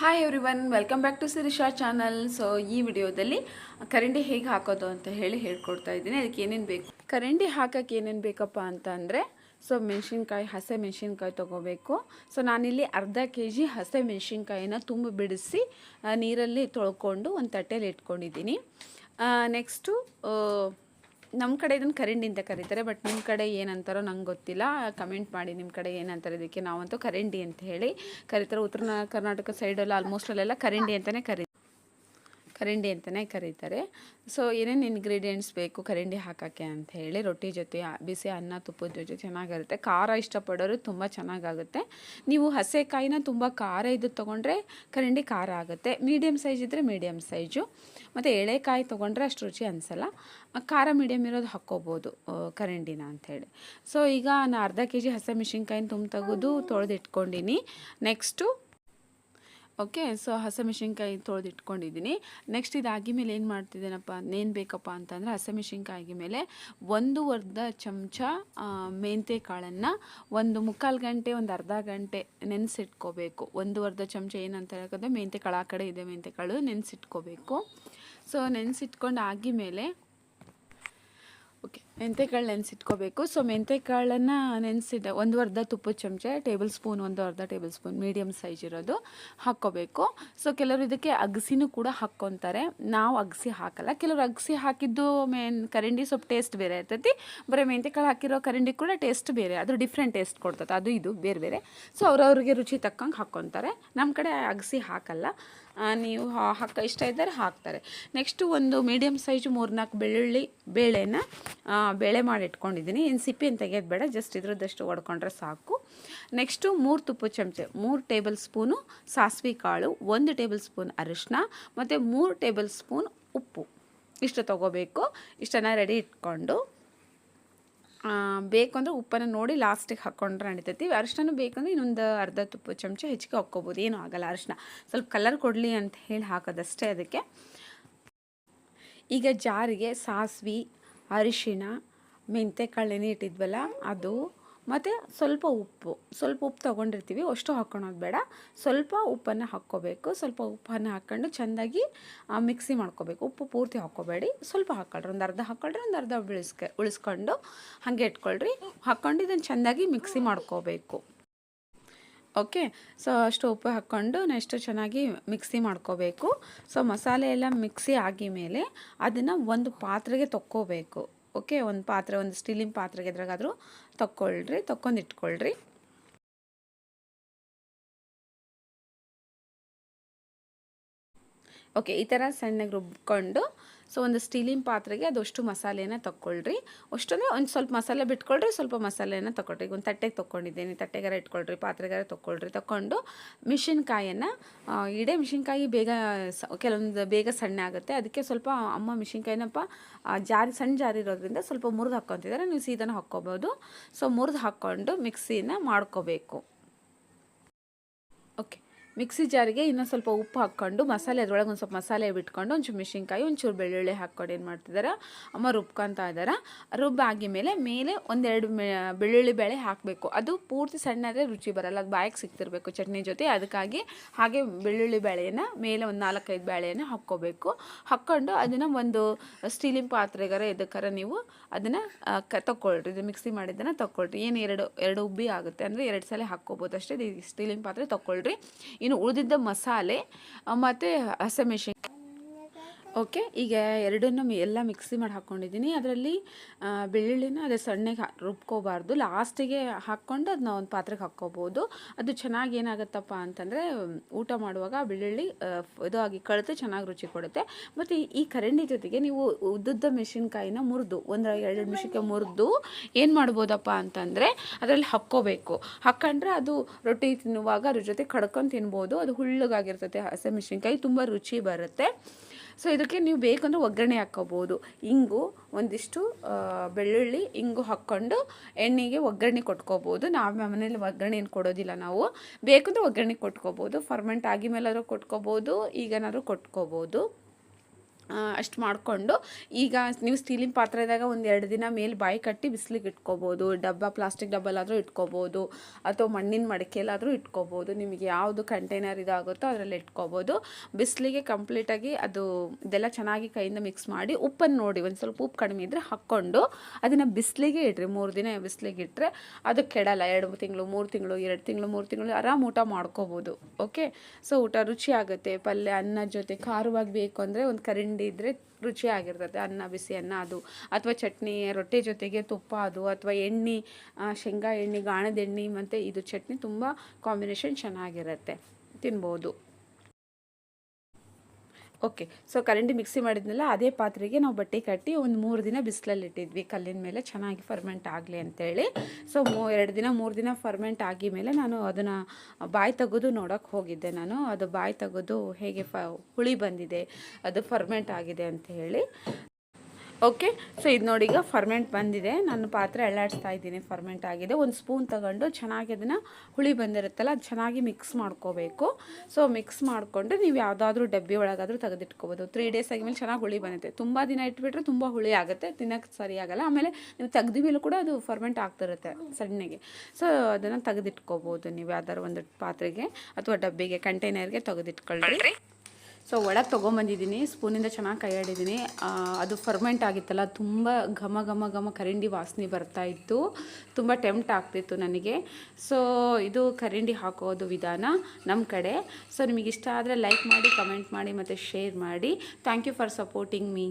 Hi everyone welcome back to Sirisha channel so ಈ ವಿಡಿಯೋದಲ್ಲಿ ಕರಂಡಿ ಹೇಗೆ ಹಾಕೋದು ಅಂತ ಹೇಳಿ ಹೇಳ್ಕೊಡ್ತಾ ಇದ್ದೀನಿ. ಅದಕ್ಕೆ ಏನೇನು ಬೇಕು? ಕರಂಡಿ ಹಾಕೋಕ್ಕೆ ಏನೇನು ಬೇಕಪ್ಪ ಅಂತಂದರೆ ಸೊ ಮೆಣಸಿನ್ಕಾಯಿ, ಹಸೆ ಮೆಣಸಿನ್ಕಾಯಿ ತೊಗೋಬೇಕು. ಸೊ ನಾನಿಲ್ಲಿ ಅರ್ಧ ಕೆ ಜಿ ಹಸೆ ಮೆಣಸಿನ್ಕಾಯಿನ ತುಂಬ ಬಿಡಿಸಿ ನೀರಲ್ಲಿ ತೊಳ್ಕೊಂಡು ಒಂದು ತಟ್ಟೆಯಲ್ಲಿ ಇಟ್ಕೊಂಡಿದ್ದೀನಿ. ನೆಕ್ಸ್ಟು ನಮ್ಮ ಕಡೆ ಇದನ್ನು ಕರಿಂಡಿ ಅಂತ ಕರೀತಾರೆ ಬಟ್ ನಿಮ್ಮ ಕಡೆ ಏನಂತಾರೋ ನಂಗೆ ಗೊತ್ತಿಲ್ಲ. ಕಮೆಂಟ್ ಮಾಡಿ ನಿಮ್ಮ ಕಡೆ ಏನಂತಾರೆ ಇದಕ್ಕೆ ನಾವಂತೂ ಕರಿಂಡಿ ಅಂತ ಹೇಳಿ ಕರೀತಾರೆ. ಉತ್ತರ ಕರ್ನಾಟಕ ಸೈಡಲ್ಲಿ ಆಲ್ಮೋಸ್ಟ್ ಅಲ್ಲೆಲ್ಲ ಕರಿಂಡಿ ಅಂತಲೇ ಕರಿ ಕರಿಂಡಿ ಅಂತಲೇ ಕರೀತಾರೆ. ಸೊ ಏನೇನು ಇನ್ಗ್ರೀಡಿಯೆಂಟ್ಸ್ ಬೇಕು ಕರಿಂಡಿ ಹಾಕೋಕ್ಕೆ ಅಂತ ಹೇಳಿ ರೊಟ್ಟಿ ಜೊತೆ ಬಿಸಿ ಅನ್ನ ತುಪ್ಪದ ಜೊತೆ ಚೆನ್ನಾಗಿರುತ್ತೆ. ಖಾರ ಇಷ್ಟಪಡೋರು ತುಂಬ ಚೆನ್ನಾಗಾಗುತ್ತೆ. ನೀವು ಹಸೆಕಾಯಿನ ತುಂಬ ಖಾರ ಇದ್ದು ತೊಗೊಂಡ್ರೆ ಕರಿಂಡಿ ಖಾರ ಆಗುತ್ತೆ. ಮೀಡಿಯಮ್ ಸೈಜ್ ಇದ್ದರೆ ಮೀಡಿಯಮ್ ಸೈಜು ಮತ್ತು ಎಳೆಕಾಯಿ ತೊಗೊಂಡ್ರೆ ಅಷ್ಟು ರುಚಿ ಅನಿಸಲ್ಲ. ಖಾರ ಮೀಡಿಯಮ್ ಇರೋದು ಹಾಕ್ಕೋಬೋದು ಕರಿಂಡಿನ ಅಂಥೇಳಿ ಸೊ ಈಗ ನಾನು ಅರ್ಧ ಕೆ ಜಿ ಹಸಿಮೆಣ್ಸಿನ್ಕಾಯಿನ ತುಂಬ ತೆಗೆದು ತೊಳೆದಿಟ್ಕೊಂಡಿನಿ. ನೆಕ್ಸ್ಟು ಓಕೆ, ಸೊ ಹಸಿಮೆಣ್ಸಿನ್ಕಾಯಿ ತೊಳೆದಿಟ್ಕೊಂಡಿದ್ದೀನಿ ನೆಕ್ಸ್ಟ್ ಇದಾಗಿ ಮೇಲೆ ಏನು ಮಾಡ್ತಿದ್ದೇನಪ್ಪ ಏನು ಬೇಕಪ್ಪ ಅಂತಂದರೆ ಹಸಿಮೆಣ್ಸಿನ್ಕಾಯಿ ಮೇಲೆ ಒಂದು ಅರ್ಧ ಚಮಚ ಮೆಂತೆ ಕಾಳನ್ನು ಒಂದು ಮುಕ್ಕಾಲು ಗಂಟೆ, ಒಂದು ಅರ್ಧ ಗಂಟೆ ನೆನೆಸಿಟ್ಕೋಬೇಕು. ಒಂದು ಅರ್ಧ ಚಮಚ ಏನಂತ ಹೇಳೋಕ್ಕಂದ್ರೆ ಮೆಂತೆ ಕಾಳು, ಆ ಕಡೆ ಇದೆ ಮೆಂತೆ ಕಾಳು, ನೆನೆಸಿಟ್ಕೋಬೇಕು. ಸೊ ನೆನೆಸಿಟ್ಕೊಂಡು ಆಗಿ ಮೇಲೆ, ಓಕೆ ಮೆಂತೆಕಾಳು ನೆನೆಸಿಟ್ಕೋಬೇಕು. ಸೊ ಮೆಂತೆಕಾಳನ್ನು ನೆನೆಸಿದ ಒಂದು ಅರ್ಧ ತುಪ್ಪದ ಚಮಚ, ಟೇಬಲ್ ಸ್ಪೂನ್ ಒಂದು ಅರ್ಧ ಟೇಬಲ್ ಸ್ಪೂನ್ ಮೀಡಿಯಮ್ ಸೈಜ್ ಇರೋದು ಹಾಕ್ಕೋಬೇಕು. ಸೊ ಕೆಲವರು ಇದಕ್ಕೆ ಅಗಸಿನೂ ಕೂಡ ಹಾಕ್ಕೊತಾರೆ. ನಾವು ಅಗಸಿ ಹಾಕಲ್ಲ. ಕೆಲವರು ಅಗಸಿ ಹಾಕಿದ್ದು ಮೇನ್ ಕರಿಂಡಿ ಸ್ವಲ್ಪ ಟೇಸ್ಟ್ ಬೇರೆ ಇರ್ತೈತಿ. ಬರೀ ಮೆಂತೆಕಾಳು ಹಾಕಿರೋ ಕರಿಂಡಿ ಕೂಡ ಟೇಸ್ಟ್ ಬೇರೆ. ಅದು ಡಿಫ್ರೆಂಟ್ ಟೇಸ್ಟ್ ಕೊಡ್ತದೆ ಅದು ಇದು ಬೇರೆ ಬೇರೆ. ಸೊ ಅವ್ರವ್ರಿಗೆ ರುಚಿ ತಕ್ಕಂಗೆ ಹಾಕ್ಕೊತಾರೆ. ನಮ್ಮ ಕಡೆ ಅಗಸಿ ಹಾಕಲ್ಲ. ನೀವು ಹಾಕ, ಇಷ್ಟ ಇದ್ದಾರೆ ಹಾಕ್ತಾರೆ. ನೆಕ್ಸ್ಟು ಒಂದು ಮೀಡಿಯಮ್ ಸೈಜು ಮೂರ್ನಾಲ್ಕು ಬೆಳ್ಳುಳ್ಳಿ ಬೇಳೆನ ಬೇಳೆ ಮಾಡಿ ಇಟ್ಕೊಂಡಿದ್ದೀನಿ. ಇನ್ನು ಸಿಪ್ಪೆಯನ್ನು ತೆಗೆಯೋದು ಬೇಡ ಜಸ್ಟ್ ಇದ್ರದ್ದಷ್ಟು ಹೊಡ್ಕೊಂಡ್ರೆ ಸಾಕು. ನೆಕ್ಸ್ಟು ಮೂರು ತುಪ್ಪ ಚಮಚೆ, ಮೂರು ಟೇಬಲ್ ಸ್ಪೂನು ಸಾಸಿವೆ ಕಾಳು, ಒಂದು ಟೇಬಲ್ ಸ್ಪೂನ್ ಅರಿಶಿನ ಮತ್ತು ಮೂರು ಟೇಬಲ್ ಸ್ಪೂನ್ ಉಪ್ಪು. ಇಷ್ಟು ತೊಗೋಬೇಕು. ಇಷ್ಟನ್ನು ರೆಡಿ ಇಟ್ಕೊಂಡು ಬೇಕು ಅಂದರೆ ಉಪ್ಪನ್ನು ನೋಡಿ ಲಾಸ್ಟಿಗೆ ಹಾಕ್ಕೊಂಡ್ರೆ ನಡಿತೈತಿ. ಅರಿಶಿನ ಬೇಕಂದ್ರೆ ಇನ್ನೊಂದು ಅರ್ಧ ತುಪ್ಪ ಚಮಚ ಹೆಚ್ಚಿಗೆ ಹಾಕ್ಕೋಬೋದು. ಏನೂ ಆಗಲ್ಲ ಅರಿಶಿನ ಸ್ವಲ್ಪ ಕಲರ್ ಕೊಡಲಿ ಅಂತ ಹೇಳಿ ಹಾಕೋದಷ್ಟೇ ಅದಕ್ಕೆ. ಈಗ ಜಾರಿಗೆ ಸಾಸಿವೆ, ಅರಿಶಿಣ ಮೆಂತೆಕಾಳು ನೆನೆ ಇಟ್ಟಿದ್ವಲ್ಲ ಅದು. ಮತ್ತು ಸ್ವಲ್ಪ ಉಪ್ಪು ಸ್ವಲ್ಪ ಉಪ್ಪು ತೊಗೊಂಡಿರ್ತೀವಿ, ಅಷ್ಟು ಹಾಕ್ಕೊಳೋದು ಬೇಡ. ಸ್ವಲ್ಪ ಉಪ್ಪನ್ನು ಹಾಕ್ಕೋಬೇಕು, ಸ್ವಲ್ಪ ಉಪ್ಪನ್ನು ಹಾಕ್ಕೊಂಡು ಚೆಂದಾಗಿ ಮಿಕ್ಸಿ ಮಾಡ್ಕೋಬೇಕು. ಉಪ್ಪು ಪೂರ್ತಿ ಹಾಕ್ಕೋಬೇಡಿ. ಸ್ವಲ್ಪ ಹಾಕ್ಕೊಳ್ರಿ, ಒಂದು ಅರ್ಧ ಹಾಕ್ಕೊಳ್ರಿ, ಒಂದು ಅರ್ಧ ಉಳಿಸ್ಕ, ಉಳಿಸ್ಕೊಂಡು ಹಾಗೆ ಇಟ್ಕೊಳ್ರಿ. ಹಾಕ್ಕೊಂಡು ಇದನ್ನು ಚೆಂದಾಗಿ ಮಿಕ್ಸಿ ಮಾಡ್ಕೋಬೇಕು. ಓಕೆ ಸೊ ಅಷ್ಟು ಉಪ್ಪು ಹಾಕ್ಕೊಂಡು ನೆಕ್ಸ್ಟ್ ಚೆನ್ನಾಗಿ ಮಿಕ್ಸಿ ಮಾಡ್ಕೋಬೇಕು. ಸೊ ಮಸಾಲೆ ಎಲ್ಲ ಮಿಕ್ಸಿ ಆಗಿ ಮೇಲೆ ಅದನ್ನು ಒಂದು ಪಾತ್ರೆಗೆ ತೊಕ್ಕೋಬೇಕು. ಓಕೆ ಒಂದು ಪಾತ್ರೆ, ಒಂದು ಸ್ಟೀಲಿನ ಪಾತ್ರೆಗೆ ಎದ್ರಾಗಾದರೂ ತಕ್ಕೊಳ್ರಿ, ತಕ್ಕೊಂಡು ಇಟ್ಕೊಳ್ರಿ. ಓಕೆ ಈ ಥರ ಸಣ್ಣಗೆ ರುಬ್ಕೊಂಡು ಸೊ ಒಂದು ಸ್ಟೀಲಿನ ಪಾತ್ರೆಗೆ ಅದಷ್ಟು ಮಸಾಲೆನ ತಗೊಳ್ರಿ ಅಂದರೆ ಒಂದು ಸ್ವಲ್ಪ ಮಸಾಲೆ ಬಿಟ್ಕೊಳ್ರಿ, ಸ್ವಲ್ಪ ಮಸಾಲೆನ ತಗೊಳ್ರಿ ಈಗ ಒಂದು ತಟ್ಟೆಗೆ ತೊಗೊಂಡಿದ್ದೀನಿ ತಟ್ಟೆಗಾರ ಇಟ್ಕೊಳ್ರಿ, ಪಾತ್ರೆಗಾರ ತೊಗೊಳ್ರಿ ತಗೊಂಡು ಮಿಷಿನ್ಕಾಯನ್ನು ಇಡೇ ಮಿಷಿನ್ಕಾಯಿ ಬೇಗ ಕೆಲವೊಂದು ಬೇಗ ಸಣ್ಣ ಆಗುತ್ತೆ. ಅದಕ್ಕೆ ಸ್ವಲ್ಪ ಅಮ್ಮ ಮಿಷಿನ್ಕಾಯಿನಪ್ಪ ಜಾರಿ, ಸಣ್ಣ ಜಾರಿ ಇರೋದ್ರಿಂದ ಸ್ವಲ್ಪ ಮುರಿದು ಹಾಕ್ಕೊತಿದ್ದಾರೆ ನೀವು ಸೀದನ ಹಾಕ್ಕೋಬೋದು. ಸೊ ಮುರಿದು ಹಾಕ್ಕೊಂಡು ಮಿಕ್ಸಿನ ಮಾಡ್ಕೋಬೇಕು. ಓಕೆ ಮಿಕ್ಸಿ ಜಾರಿಗೆ ಇನ್ನೊಂದು ಸ್ವಲ್ಪ ಉಪ್ಪು ಹಾಕ್ಕೊಂಡು, ಮಸಾಲೆ ಅದರೊಳಗೆ ಒಂದು ಸ್ವಲ್ಪ ಮಸಾಲೆ ಬಿಟ್ಕೊಂಡು, ಒಂಚೂರು ಮೆಣಸಿನ್ಕಾಯಿ, ಒಂಚೂರು ಬೆಳ್ಳುಳ್ಳಿ ಹಾಕ್ಕೊಂಡು ಏನು ಮಾಡ್ತಿದ್ದಾರೆ ಅಮ್ಮ ರುಬ್ಕೊತಾ ಇದ್ದಾರೆ ರುಬ್ಬಾಗಿ ಮೇಲೆ ಮೇಲೆ ಒಂದೆರಡು ಬೆಳ್ಳುಳ್ಳಿ ಬೇಳೆ ಹಾಕಬೇಕು. ಅದು ಪೂರ್ತಿ ಸಣ್ಣದೇ ರುಚಿ ಬರಲ್ಲ, ಅದು ಬಾಯಿಗೆ ಸಿಗ್ತಿರಬೇಕು ಚಟ್ನಿ ಜೊತೆ. ಅದಕ್ಕಾಗಿ ಹಾಗೆ ಬೆಳ್ಳುಳ್ಳಿ ಬೇಳೆಯನ್ನು ಮೇಲೆ ಒಂದು ನಾಲ್ಕೈದು ಬೇಳೆಯನ್ನು ಹಾಕ್ಕೋಬೇಕು. ಹಾಕ್ಕೊಂಡು ಅದನ್ನು ಒಂದು ಸ್ಟೀಲಿನ ಪಾತ್ರೆಗಾರ ಇದಕ್ಕಾರ ನೀವು ಅದನ್ನು ಕ ತಗೊಳ್ರಿ ಇದು ಮಿಕ್ಸಿ ಮಾಡಿದ್ದನ್ನು ತಗೊಳ್ರಿ ಏನು ಎರಡು ಎರಡು ಉಬ್ಬಿ ಆಗುತ್ತೆ ಅಂದರೆ ಎರಡು ಸಲ ಹಾಕ್ಕೋಬೋದು ಅಷ್ಟೇ. ಸ್ಟೀಲಿನ ಪಾತ್ರೆ ತಗೊಳ್ರಿ ಇನ್ನು ಉಳಿದಿದ್ದ ಮಸಾಲೆ ಮತ್ತು ಹಸಿಮೆಣಸಿನ ಓಕೆ ಈಗ ಎರಡನ್ನು ಎಲ್ಲ ಮಿಕ್ಸಿ ಮಾಡಿ ಹಾಕ್ಕೊಂಡಿದ್ದೀನಿ ಅದರಲ್ಲಿ ಬೆಳ್ಳುಳ್ಳಿನ ಅದೇ ಸಣ್ಣಗೆ ರುಬ್ಕೋಬಾರ್ದು. ಲಾಸ್ಟಿಗೆ ಹಾಕ್ಕೊಂಡು ಅದನ್ನ ಒಂದು ಪಾತ್ರೆಗೆ ಹಾಕ್ಕೋಬೋದು. ಅದು ಚೆನ್ನಾಗಿ ಏನಾಗುತ್ತಪ್ಪ ಅಂತಂದರೆ ಊಟ ಮಾಡುವಾಗ ಬೆಳ್ಳುಳ್ಳಿ ಇದು ಆಗಿ ಕಳೆದು ಚೆನ್ನಾಗಿ ರುಚಿ ಕೊಡುತ್ತೆ. ಮತ್ತು ಈ ಕರಂಡಿ ಜೊತೆಗೆ ನೀವು ಉದ್ದುದ್ದ ಮೆಣಸಿನ್ಕಾಯಿನ ಮುರಿದು, ಒಂದು ಎರಡು ನಿಮಿಷಕ್ಕೆ ಮುರಿದು ಏನು ಮಾಡ್ಬೋದಪ್ಪ ಅಂತಂದರೆ, ಅದರಲ್ಲಿ ಹಾಕ್ಕೋಬೇಕು. ಹಾಕ್ಕೊಂಡ್ರೆ ಅದು ರೊಟ್ಟಿ ತಿನ್ನುವಾಗ ಅದ್ರ ಜೊತೆ ಕಡ್ಕೊಂಡು ತಿನ್ಬೋದು. ಅದು ಹುಳ್ಳಗಾಗಿರ್ತೈತೆ ಹಸಿಮೆಣಸಿನ್ಕಾಯಿ ತುಂಬ ರುಚಿ ಬರುತ್ತೆ. ಸೊ ಇದಕ್ಕೆ ನೀವು ಬೇಕಂದ್ರೆ ಒಗ್ಗರಣೆ ಹಾಕ್ಕೋಬೋದು ಇಂಗು ಒಂದಿಷ್ಟು ಬೆಳ್ಳುಳ್ಳಿ ಇಂಗು ಹಾಕ್ಕೊಂಡು ಎಣ್ಣೆಗೆ ಒಗ್ಗರಣೆ ಕೊಟ್ಕೋಬೋದು. ನಾವು ಮನೇಲಿ ಒಗ್ಗರಣೆ ಏನು ಕೊಡೋದಿಲ್ಲ ನಾವು. ಬೇಕಂದ್ರೆ ಒಗ್ಗರಣೆ ಕೊಟ್ಕೋಬೋದು. ಫರ್ಮೆಂಟ್ ಆಗಿ ಮೇಲಾದರೂ ಕೊಟ್ಕೋಬೋದು. ಈಗನಾದ್ರೂ ಕೊಟ್ಕೋಬೋದು. ಅಷ್ಟು ಮಾಡಿಕೊಂಡು ಈಗ ನೀವು ಸ್ಟೀಲಿನ ಪಾತ್ರೆದಾಗ ಒಂದು ಎರಡು ದಿನ ಮೇಲೆ ಬಾಯಿ ಕಟ್ಟಿ ಬಿಸಿಲಿಗೆ ಇಟ್ಕೋಬೋದು. ಡಬ್ಬ, ಪ್ಲಾಸ್ಟಿಕ್ ಡಬ್ಬಲಾದರೂ ಇಟ್ಕೋಬೋದು. ಅಥವಾ ಮಣ್ಣಿನ ಮಡಿಕೆಯಲ್ಲಾದರೂ ಇಟ್ಕೋಬೋದು. ನಿಮಗೆ ಯಾವುದು ಕಂಟೈನರ್ ಇದಾಗುತ್ತೋ ಅದರಲ್ಲಿ ಇಟ್ಕೋಬೋದು. ಬಿಸಿಲಿಗೆ ಕಂಪ್ಲೀಟಾಗಿ ಅದು ಇದೆಲ್ಲ ಚೆನ್ನಾಗಿ ಕೈಯಿಂದ ಮಿಕ್ಸ್ ಮಾಡಿ ಉಪ್ಪನ್ನು ನೋಡಿ, ಒಂದು ಸ್ವಲ್ಪ ಉಪ್ಪು ಕಡಿಮೆ ಇದ್ದರೆ ಹಾಕ್ಕೊಂಡು ಅದನ್ನು ಬಿಸಿಲಿಗೆ ಇಡ್ರಿ. ಮೂರು ದಿನ ಬಿಸಿಲಿಗೆ ಇಟ್ಟರೆ ಅದು ಕೆಡಲ್ಲ. ಎರಡು ತಿಂಗಳು, ಮೂರು ತಿಂಗಳು, ಎರಡು ತಿಂಗಳು, ಮೂರು ತಿಂಗಳು ಆರಾಮ ಊಟ ಮಾಡ್ಕೋಬೋದು. ಓಕೆ? ಸೊ ಊಟ ರುಚಿ ಆಗುತ್ತೆ. ಪಲ್ಯ, ಅನ್ನ ಜೊತೆ ಖಾರವಾಗಿ ಬೇಕು ಅಂದರೆ ಒಂದು ಕರಿಂಡಿ ಇದ್ದರೆ ರುಚಿಯಾಗಿರ್ತದೆ. ಅನ್ನ, ಬಿಸಿ ಅನ್ನ ಅದು. ಅಥವಾ ಚಟ್ನಿ, ರೊಟ್ಟಿ ಜೊತೆಗೆ ತುಪ್ಪ ಅದು. ಅಥವಾ ಎಣ್ಣೆ ಶೇಂಗಾ ಎಣ್ಣೆ, ಗಾಣದ ಎಣ್ಣೆ ಮತ್ತು ಇದು ಚಟ್ನಿ ತುಂಬ ಕಾಂಬಿನೇಷನ್ ಚೆನ್ನಾಗಿರುತ್ತೆ. ತಿನ್ಬೋದು. ಓಕೆ ಸೊ ಕರಂಡಿ ಮಿಕ್ಸಿ ಮಾಡಿದ್ನಲ್ಲ, ಅದೇ ಪಾತ್ರೆಗೆ ನಾವು ಬಟ್ಟೆ ಕಟ್ಟಿ ಒಂದು ಮೂರು ದಿನ ಬಿಸಿಲಲ್ಲಿ ಇಟ್ಟಿದ್ವಿ. ಕಲ್ಲಿನ ಮೇಲೆ ಚೆನ್ನಾಗಿ ಫರ್ಮೆಂಟ್ ಆಗಲಿ ಅಂತೇಳಿ. ಸೊ ಮೂ ಎರಡು ದಿನ, ಮೂರು ದಿನ ಫರ್ಮೆಂಟ್ ಆಗಿ ಮೇಲೆ ನಾನು ಅದನ್ನು ಬಾಯಿ ತೆಗೆದು ನೋಡೋಕ್ಕೆ ಹೋಗಿದ್ದೆ ನಾನು. ಅದು ಬಾಯಿ ತೆಗೆದು ಹೇಗೆ ಫ ಹುಳಿ ಬಂದಿದೆ, ಅದು ಫರ್ಮೆಂಟ್ ಆಗಿದೆ ಅಂತ ಹೇಳಿ. ಓಕೆ ಸೊ ಇದು ನೋಡಿ ಈಗ ಫರ್ಮೆಂಟ್ ಬಂದಿದೆ. ನಾನು ಪಾತ್ರೆ ಅಳ್ಳಾಡಿಸ್ತಾ ಇದ್ದೀನಿ. ಫರ್ಮೆಂಟ್ ಆಗಿದೆ. ಒಂದು ಸ್ಪೂನ್ ತಗೊಂಡು ಚೆನ್ನಾಗಿ ಅದನ್ನು ಹುಳಿ ಬಂದಿರುತ್ತಲ್ಲ, ಅದು ಚೆನ್ನಾಗಿ ಮಿಕ್ಸ್ ಮಾಡ್ಕೋಬೇಕು. ಸೊ ಮಿಕ್ಸ್ ಮಾಡಿಕೊಂಡು ನೀವು ಯಾವುದಾದ್ರೂ ಡಬ್ಬಿ ಒಳಗಾದರೂ ತೆಗೆದಿಟ್ಕೋಬೋದು. ತ್ರೀ ಡೇಸ್ ಆಗಿದ್ಮೇಲೆ ಚೆನ್ನಾಗಿ ಹುಳಿ ಬಂದಿದೆ. ತುಂಬ ದಿನ ಇಟ್ಬಿಟ್ರೆ ತುಂಬ ಹುಳಿ ಆಗುತ್ತೆ. ತಿನ್ನೋಕ್ಕೆ ಸರಿ ಆಗಲ್ಲ. ಆಮೇಲೆ ನೀವು ತೆಗ್ದ ಮೇಲೂ ಕೂಡ ಅದು ಫರ್ಮೆಂಟ್ ಆಗ್ತಿರುತ್ತೆ ಸಣ್ಣಗೆ. ಸೊ ಅದನ್ನು ತೆಗೆದಿಟ್ಕೋಬೋದು ನೀವು ಯಾವ್ದಾದ್ರು ಒಂದು ಪಾತ್ರೆಗೆ ಅಥವಾ ಡಬ್ಬಿಗೆ ಕಂಟೈನರ್ಗೆ ತೆಗೆದಿಟ್ಕೊಳ್ರಿ. ಸೊ ಒಳಗೆ ತೊಗೊಂಬಂದಿದ್ದೀನಿ ಸ್ಪೂನಿಂದ ಚೆನ್ನಾಗಿ ಕೈ ಆಡಿದ್ದೀನಿ ಆ, ಅದು ಫರ್ಮೆಂಟ್ ಆಗಿತ್ತಲ್ಲ ತುಂಬ ಘಮ ಘಮ ಘಮ ಕರಿಂಡಿ ವಾಸನೆ ಬರ್ತಾ ಇತ್ತು. ತುಂಬ ಟೆಂಪ್ಟ್ ಆಗ್ತಿತ್ತು ನನಗೆ. ಸೊ ಇದು ಕರಿಂಡಿ ಹಾಕೋದು ವಿಧಾನ ನಮ್ಮ ಕಡೆ. ಸೊ ನಿಮಗಿಷ್ಟ ಆದರೆ ಲೈಕ್ ಮಾಡಿ ಕಮೆಂಟ್ ಮಾಡಿ ಮತ್ತು ಶೇರ್ ಮಾಡಿ. Thank you for supporting me.